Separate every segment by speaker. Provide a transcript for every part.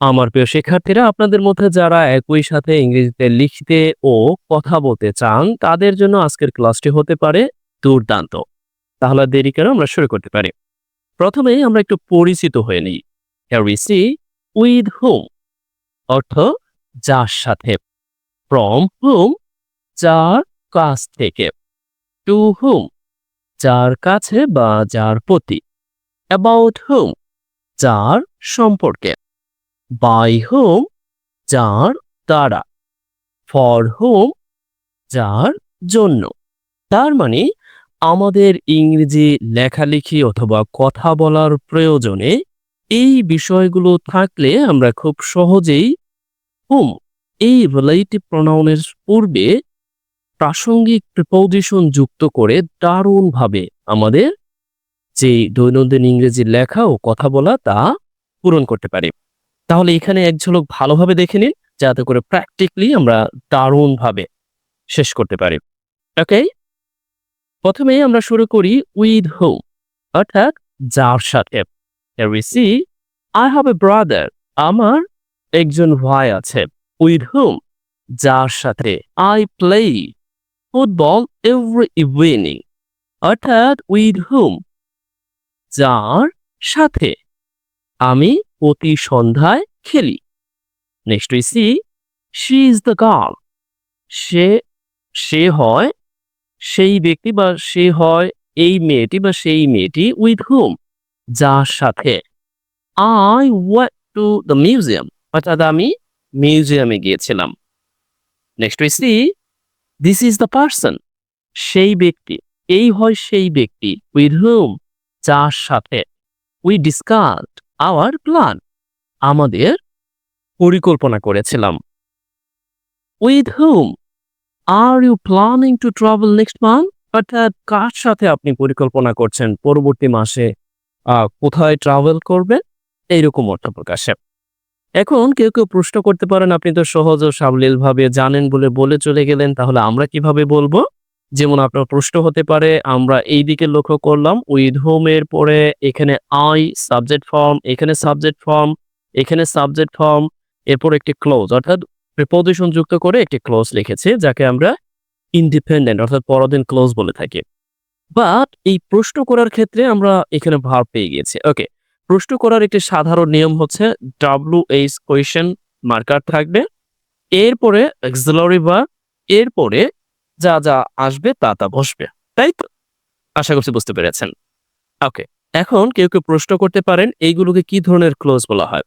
Speaker 1: আমার প্রিয় শিক্ষার্থীরা, আপনাদের মধ্যে যারা একই সাথে ইংরেজিতে লিখতে ও কথা বলতে চান, তাদের জন্য আজকের ক্লাসটি হতে পারে দুর্দান্ত। তাহলে দেরি কেন আমরা শুরু করতে পারি। প্রথমে আমরা একটু পরিচিত হয়ে নিই। See with whom? অর্থ, যার সাথে। ফ্রম হোম যার কাছ থেকে। টু হোম যার কাছে বা যার প্রতি। অ্যাবাউট হোম যার সম্পর্কে। By হোম, যার দ্বারা। ফর হোম, যার জন্য। তার মানে আমাদের ইংরেজি লেখালেখি অথবা কথা বলার প্রয়োজনে এই বিষয়গুলো থাকলে আমরা খুব সহজেই হুম, এই রিলেটিভ প্রনাউনের পূর্বে প্রাসঙ্গিক প্রিপোজিশন যুক্ত করে দারুণভাবে আমাদের যে দৈনন্দিন ইংরেজি লেখা ও কথা বলা তা পূরণ করতে পারি। তাহলে এখানে এক ঝলক ভালোভাবে দেখে নিন, যাতে করে প্র্যাকটিক্যালি আমরা দারুণভাবে শেষ করতে পারি। ওকে প্রথমে আমরা শুরু করি উইথ হোম অর্থাৎ যার সাথে। I have a brother. আমার একজন ভাই আছে। উইথ হোম যার সাথে। I play football every evening অর্থাৎ উইথ হোম যার সাথে। আমি প্রতি সন্ধ্যায় খেলি। Next we see she is the girl. সে সে হয় সেই ব্যক্তি বা সে হয় এই মেয়েটি বা সেই মেয়েটি উইথ হুম যার সাথে I went to the museum অর্থাৎ আমি মিউজিয়ামে গিয়েছিলাম। Next we see this is the person সেই ব্যক্তি, এই হয় সেই ব্যক্তি উইথ হুম যার সাথে উই ডিসকাস্ট আওয়ার প্ল্যান আমাদের পরিকল্পনা করেছিলাম। With whom are you planning to travel next month অর্থাৎ কার সাথে আপনি পরিকল্পনা করছেন পরবর্তী মাসে কোথায় ট্রাভেল করবেন? এইরকম অর্থ প্রকাশে। এখন কেউ কেউ প্রশ্ন করতে পারেন, আপনি তো সহজ ও সাবলীল ভাবে জানেন বলে বলে চলে গেলেন, তাহলে আমরা কীভাবে বলব? যেমন আপনার প্রশ্ন হতে পারে, আমরা এই দিকে লক্ষ্য করলাম উইথ হোম এর পরে এখানে আই সাবজেক্ট ফর্ম এখানে সাবজেক্ট ফর্ম এখানে সাবজেক্ট ফর্ম এরপর একটি ক্লোজ অর্থাৎ প্রিপোজিশন যুক্ত করে একটি ক্লোজ লিখেছে, যাকে আমরা ইন্ডিপেন্ডেন্ট অর্থাৎ পরদিন ক্লোজ বলে থাকি। বাট এই প্রশ্ন করার ক্ষেত্রে আমরা এখানে ভার পেয়ে গেছি ওকে প্রশ্ন করার একটি সাধারণ নিয়ম হচ্ছে ডাব্লিউ এইচ কোয়েশন মার্কার থাকবে, এরপরে এক্সিলারি বা এরপরে যা যা আসবে তা তা বসবে। তাই তো? আশা করছি বুঝতে পেরেছেন। ওকে এখন কেউ কেউ প্রশ্ন করতে পারেন, এইগুলোকে কি ধরনের ক্লোজ বলা হয়?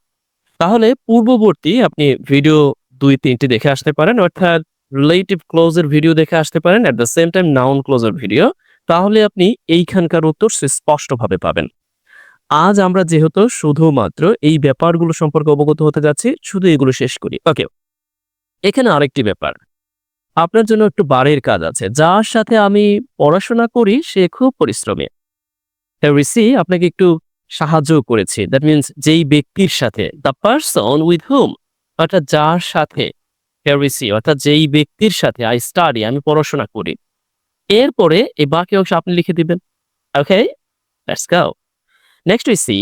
Speaker 1: তাহলে পূর্ববর্তী আপনি ভিডিও দুই, তিনটি দেখে আসতে পারেন, অর্থাৎ রিলেটিভ ক্লোজের ভিডিও দেখে আসতে পারেন at the same time noun ক্লোজের video তাহলে আপনি এইখানকার উত্তর স্পষ্টভাবে পাবেন। আজ আমরা যেহেতু শুধুমাত্র এই ব্যাপারগুলো সম্পর্কে অবগত হতে যাচ্ছি, শুধু এগুলো শেষ করি। ওকে এখানে আরেকটি ব্যাপার। আপনার জন্য একটু বাড়ির কাজ আছে। যার সাথে আমি পড়াশোনা করি, সে খুব পরিশ্রমী। রিসি আপনাকে একটু সাহায্য করেছি। দ্যাট মিনস যেই ব্যক্তির সাথে দ্য পার্সন উইথ হুম অর্থাৎ যার সাথে রিসি অর্থাৎ যেই ব্যক্তির সাথে আই স্টাডি আমি পড়াশোনা করি। এরপরে এই বাকি অংশ আপনি লিখে দিবেন। Okay let's go next we see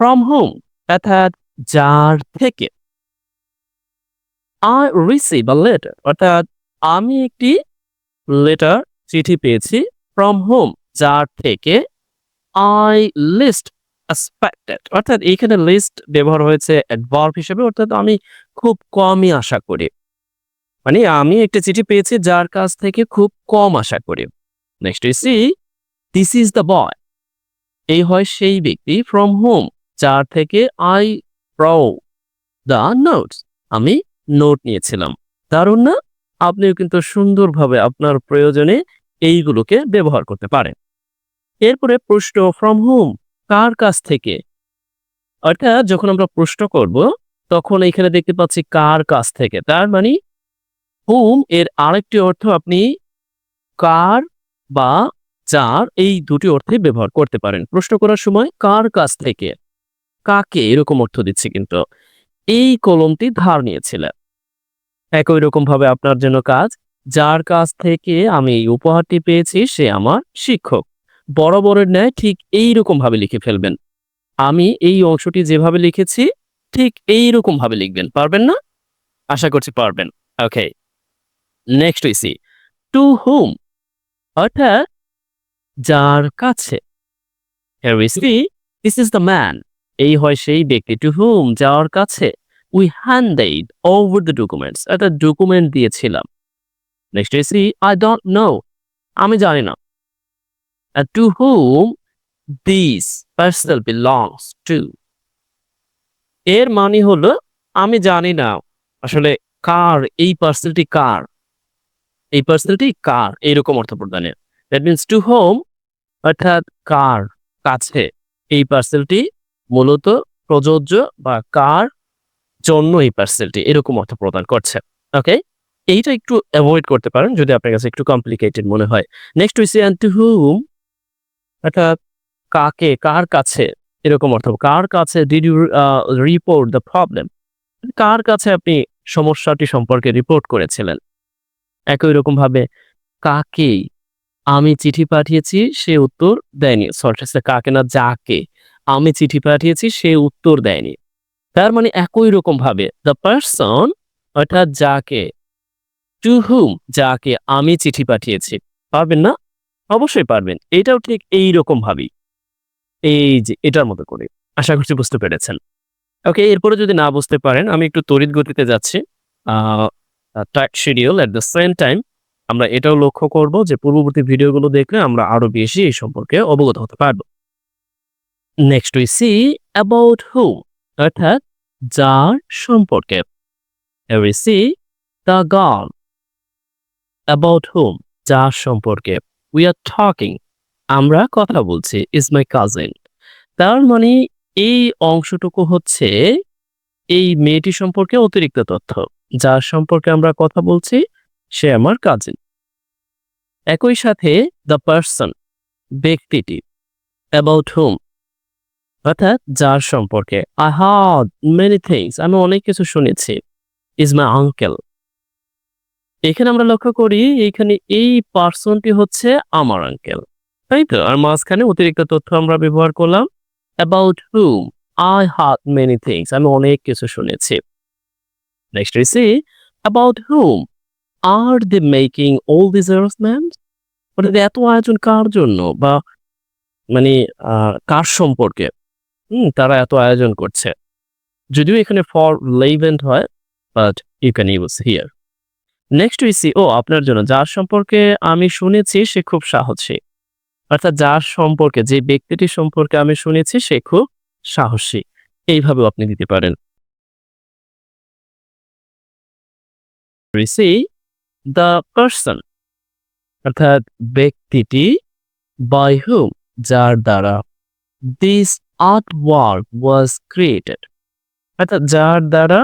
Speaker 1: from whom অর্থাৎ যার থেকে আই রিসিভ আ লেটার অর্থাৎ আমি একটি লেটার চিঠি পেয়েছি ফ্রম হোম যার থেকে আই লিস্ট এক্সপেক্টেড অর্থাৎ এইখানে লিস্ট ব্যবহার হয়েছে অ্যাডভার্ব হিসেবে, অর্থাৎ আমি খুব কমই আশা করি। মানে আমি একটা চিঠি পেয়েছি যার কাছ থেকে খুব কম আশা করি। Next see this is the boy এই হয় সেই ব্যক্তি ফ্রম হোম যার থেকে আই প্রো দ্য নোটস আমি নোট নিয়েছিলাম। দারুণ না? আপনিও কিন্তু সুন্দরভাবে আপনার প্রয়োজনে এইগুলোকে ব্যবহার করতে পারেন। এরপরে প্রশ্ন ফ্রম হোম কার কাছ থেকে? অর্থাৎ যখন আমরা প্রশ্ন করব, তখন এখানে দেখতে পাচ্ছি কার কাছ থেকে। তার মানে হোম এর আরেকটি অর্থ আপনি কার বা যার এই দুটি অর্থে ব্যবহার করতে পারেন। প্রশ্ন করার সময়, কার কাছ থেকে? কাকে? এরকম অর্থ দিচ্ছে কিন্তু। এই কলমটি ধার নিয়েছিলেন। একই রকম ভাবে আপনার জন্য কাজ, যার কাছ থেকে আমি এই উপহারটি পেয়েছি, সে আমার শিক্ষক। বরাবরের ন্যায় ঠিক এই ভাবে লিখে ফেলবেন। আমি এই অংশটি যেভাবে লিখেছি ঠিক এইরকম ভাবে লিখবেন। পারবেন না? আশা করছি পারবেন। Okay next we see to whom অর্থাৎ যার কাছে। Here we see, this. এই হয় সেই ব্যক্তি। টু হুম যার কাছে। We hand handed over the documents একটা ডকুমেন্ট দিয়েছিলাম next see I don't know আমি জানি না। To whom this parcel belongs to এর মানে হলো, আমি জানি না, আসলে কার, এই পার্সেলটি কার? এই পার্সেলটি কার? এইরকম অর্থ প্রদানের দ্যাট মিনস টু হোম অর্থাৎ কার কাছে, এই পার্সেলটি মূলত প্রযোজ্য বা কার জন্য এই পার্সেলটি এরকম অর্থ প্রদান করছে। ওকে এইটা একটু অ্যাভয়েড করতে পারেন, যদি আপনার কাছে একটু কমপ্লিকেটেড মনে হয়। নেক্সট উইসি টু হুম অর্থাৎ কাকে, কার কাছে, এরকম অর্থ। কার কাছে did you report the problem কার কাছে আপনি সমস্যাটি সম্পর্কে রিপোর্ট করেছিলেন? একই রকম ভাবে কাকে আমি চিঠি পাঠিয়েছি, সে উত্তর দেয়নি। সরি কাকে না যাকে আমি চিঠি পাঠিয়েছি, সে উত্তর দেয়নি। তার মানে একই রকম ভাবে দ্য পার্সন অর্থাৎ যাকে টু হুম যাকে আমি চিঠি পাঠিয়েছি। পারবেন না? অবশ্যই পারবেন। এটাও ঠিক এই রকম ভাবেই। এই যে, এটার মতো করে। আশা করছি বুঝতে পেরেছেন। ওকে, এরপরে যদি না বুঝতে পারেন, আমি একটু তড়িৎ গতিতে যাচ্ছি। Track schedule at the same time আমরা এটাও লক্ষ্য করব যে, পূর্ববর্তী ভিডিওগুলো দেখলে আমরা আরও বেশি এই সম্পর্কে অবগত হতে পারব। Next we see about who অর্থাৎ যার সম্পর্কে। We see the girl about whom যার সম্পর্কে। উই আর টকিং আমরা কথা বলছি ইজ মাই কাজিন তার মানে এই অংশটুকু হচ্ছে এই মেয়েটি সম্পর্কে অতিরিক্ত তথ্য, যার সম্পর্কে আমরা কথা বলছি, সে আমার কাজিন একই সাথে দ্য পার্সন ব্যক্তিটি অ্যাবাউট হুম অর্থাৎ যার সম্পর্কে আই হাড মেনি থিংস আমি অনেক কিছু শুনেছি ইজ মাই আঙ্কেল এখানে আমরা লক্ষ্য করি এইখানে এই পার্সনটি হচ্ছে আমার আঙ্কেল, তাই তো? আর মাঝখানে অতিরিক্ত তথ্য আমরা ব্যবহার করলাম about whom I heard many things আমি অনেক কিছু শুনেছি। Next we see about whom are they making all this arrangement ওটা এত আয়োজন কার জন্য? বা মানে কার সম্পর্কে? হুম, তারা এত আয়োজন করছে। যদিও এখানে ফর লেভেন্ট হয় but you can use here next we ও আপনার জন্য যার সম্পর্কে আমি শুনেছি সে খুব সাহসী। অর্থাৎ যার সম্পর্কে, যে ব্যক্তিটি সম্পর্কে আমি শুনেছি সে খুব সাহসী। এইভাবেও আপনি দিতে পারেন। দ্য পার্সন অর্থাৎ ব্যক্তিটি বাই হুম যার দ্বারা this art work was created অর্থাৎ যার দ্বারা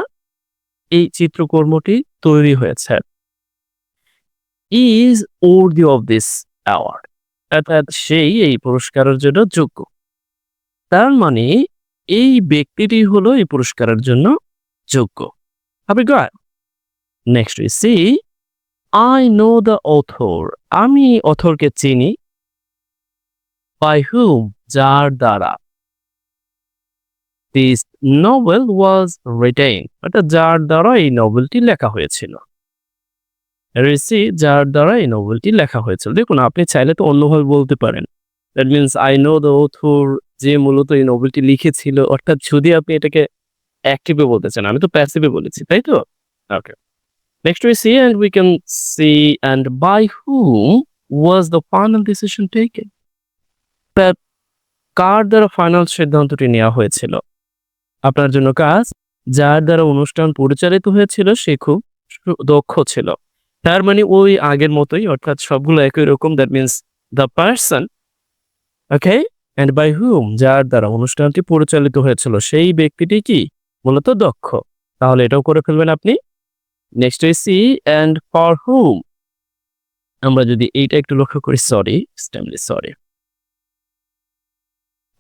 Speaker 1: এই চিত্রকর্মটি তৈরি হয়েছে। Is worthy of this award অর্থাৎ সেই এই পুরস্কারের জন্য যোগ্য। তার মানে এই ব্যক্তিটি হলো এই পুরস্কারের জন্য যোগ্য। হবে god next we see I know the author আমি অথরকে চিনি। বাই হুম যার দ্বারা। দিস নোবেল ওয়াজ রিটেইন অর্থাৎ যার দ্বারা এই নোবেলটি লেখা হয়েছিল। রিসি যার দ্বারা এই নোভেলটি লেখা হয়েছিল। দেখুন, আপনি চাইলে তো অন্যভাবে বলতে পারেন। That means I know the author যে মূলত এই নোভেলটি লিখেছিল, অর্থাৎ যদি আপনি এটাকে অ্যাক্টিভে বলতে চান, আমি তো প্যাসিভে বলেছি, তাই তো? Okay next we see and we can see and by whom was the final decision taken কার দ্বারা ফাইনাল সিদ্ধান্তটি নেওয়া হয়েছিল? আপনার জন্য কাজ, যার দ্বারা অনুষ্ঠান পরিচালিত হয়েছিল, সে খুব দক্ষ ছিল। তার মানে ওই আগের মতোই, অর্থাৎ সবগুলো একই রকম that means the person okay and by whom যার দ্বারা অনুষ্ঠানটি পরিচালিত হয়েছিল, সেই ব্যক্তিটি কি? মূলত দক্ষ। তাহলে এটাও করে ফেলবেন আপনি। Next C and for whom আমরা যদি এইটা একটু লক্ষ্য করি সরি স্টেমলি সরি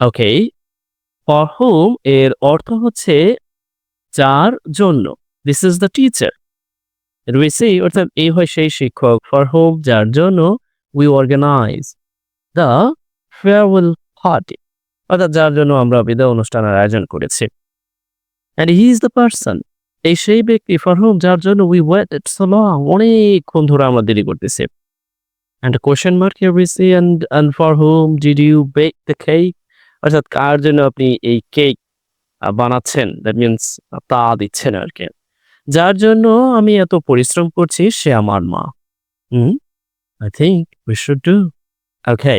Speaker 1: ওকে ফর হুম এর অর্থ হচ্ছে, যার জন্য। This is the teacher we অর্থাৎ এই হয় সেই শিক্ষক ফর হোম যার জন্য we organise the farewell party অর্থাৎ যার জন্য আমরা বিদায় অনুষ্ঠানের আয়োজন করেছি। And he is the person এই সেই ব্যক্তি ফর হোম যার জন্য উই ওয়েটেড সো লং অনেকক্ষণ ধরে আমরা দেরি করতেছি। And question mark here we and and for whom did you bake the cake অর্থাৎ কার জন্য আপনি এই কেক বানাচ্ছেন? দ্যাট মিনস তা দিচ্ছেন আর কি। যার জন্য আমি এত পরিশ্রম করছি সে আমার মা। হুম? I think we should do okay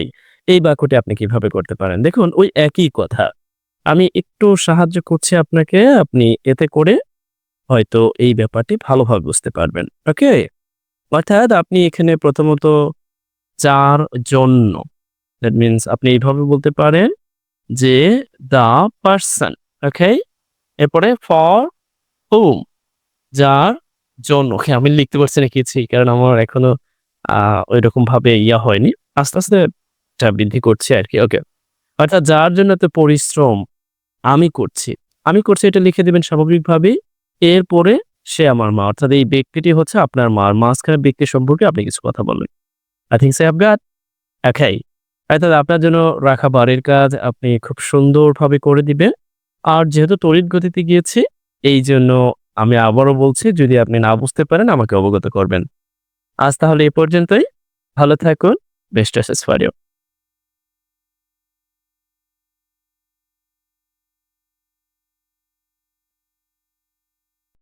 Speaker 1: এই বাক্যটি আপনি কীভাবে করতে পারেন? দেখুন, ওই একই কথা। আমি একটু সাহায্য করছি আপনাকে, আপনি এতে করে হয়তো এই ব্যাপারটি ভালোভাবে বুঝতে পারবেন। ওকে অর্থাৎ আপনি এখানে প্রথমত যার জন্য। দ্যাট মিনস আপনি এইভাবে বলতে পারেন যে দ্য পার্সন ওকে এরপরে ফর হুম যার জন্য ওকে আমি লিখতে পারছি না কিছুই কারণ আমার এখনও আহ ওই রকম ভাবে ইয়া হয়নি। আস্তে আস্তে বৃদ্ধি করছি আর কি, ওকে। অর্থাৎ যার জন্য এত পরিশ্রম আমি করছি। আমি করছি এটা লিখে দিবেন স্বাভাবিকভাবেই। এরপরে সে আমার মা, অর্থাৎ এই ব্যক্তিটি হচ্ছে আপনার মার মাঝখানে ব্যক্তি সম্পর্কে আপনি কিছু কথা বলবেন। আই থিঙ্ক সে গাট একাই অর্থাৎ আপনার জন্য রাখা বাড়ির কাজ আপনি খুব সুন্দরভাবে করে দিবেন। আর যেহেতু তড়িৎ গতিতে গিয়েছি, এই জন্য আমি আবারও বলছি, যদি আপনি না বুঝতে পারেন, আমাকে অবগত করবেন। আজ তাহলে এ পর্যন্তই। ভালো থাকুন। Best for you.